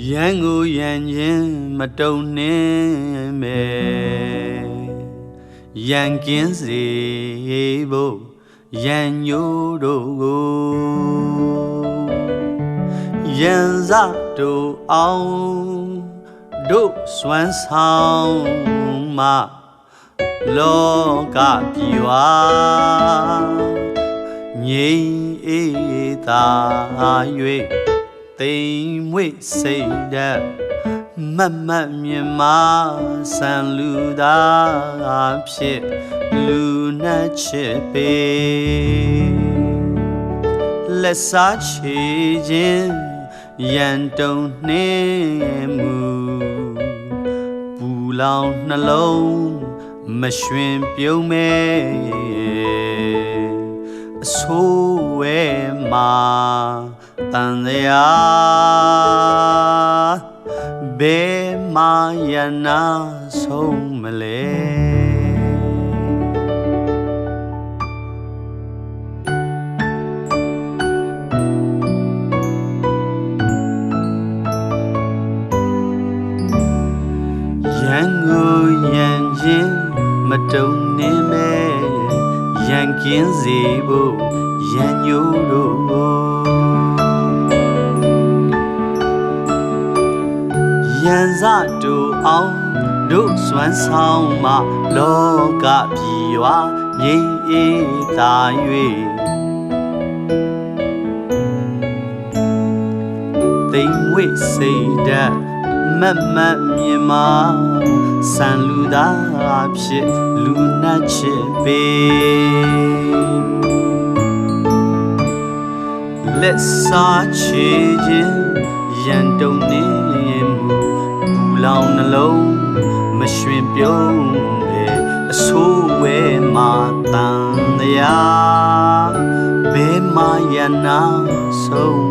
ရန်ကိုရန်ချင်းမတုံနှင်းမဲရန်ကင်းစေဖို့ရန်ညို့တို့ကိုရန်စတို့အောင်တို့စွမ်းဆောင်မှလောကပြေဝငြိမ်အေးသာ၍ သိမ်မွေ့စိတ်ဓာတ်မတ်မတ်မြင်မာဆန်လူသားဖြစ်လူနှက်ချစ်ပေလက်စားချေခြင်းရန်တုံနှင်းမူပူလောင်နှလုံးမရွှင်ပြုံးမဲအဆိုးဝဲမှာ တန်တရားဘယ်မှာယနာဆုံးမလဲရန်ကိုရန်ချင်းမတုံနေမဲ့ရန်ကင်းစေဖို့ရန်ညို့တို့ ကိုရန်စတူအောင်တို့စွမ်းဆောင်မှလောကပြေဝငြိမ်းအေးသာ၍သိမ်ဝိတ်စိတ်ဓာတ်မတ်မတ်မြင်မာဆန်လူသားဖြစ်လူနှက်ချစ်ပေလက်စားချေခြင်းရန်တုံနေမှုပူ လောင်နှလုံးမရွှင်ပြုံးပဲအဆိုးဝဲမှာတန်တရားဘယ်မှာယနာဆုံး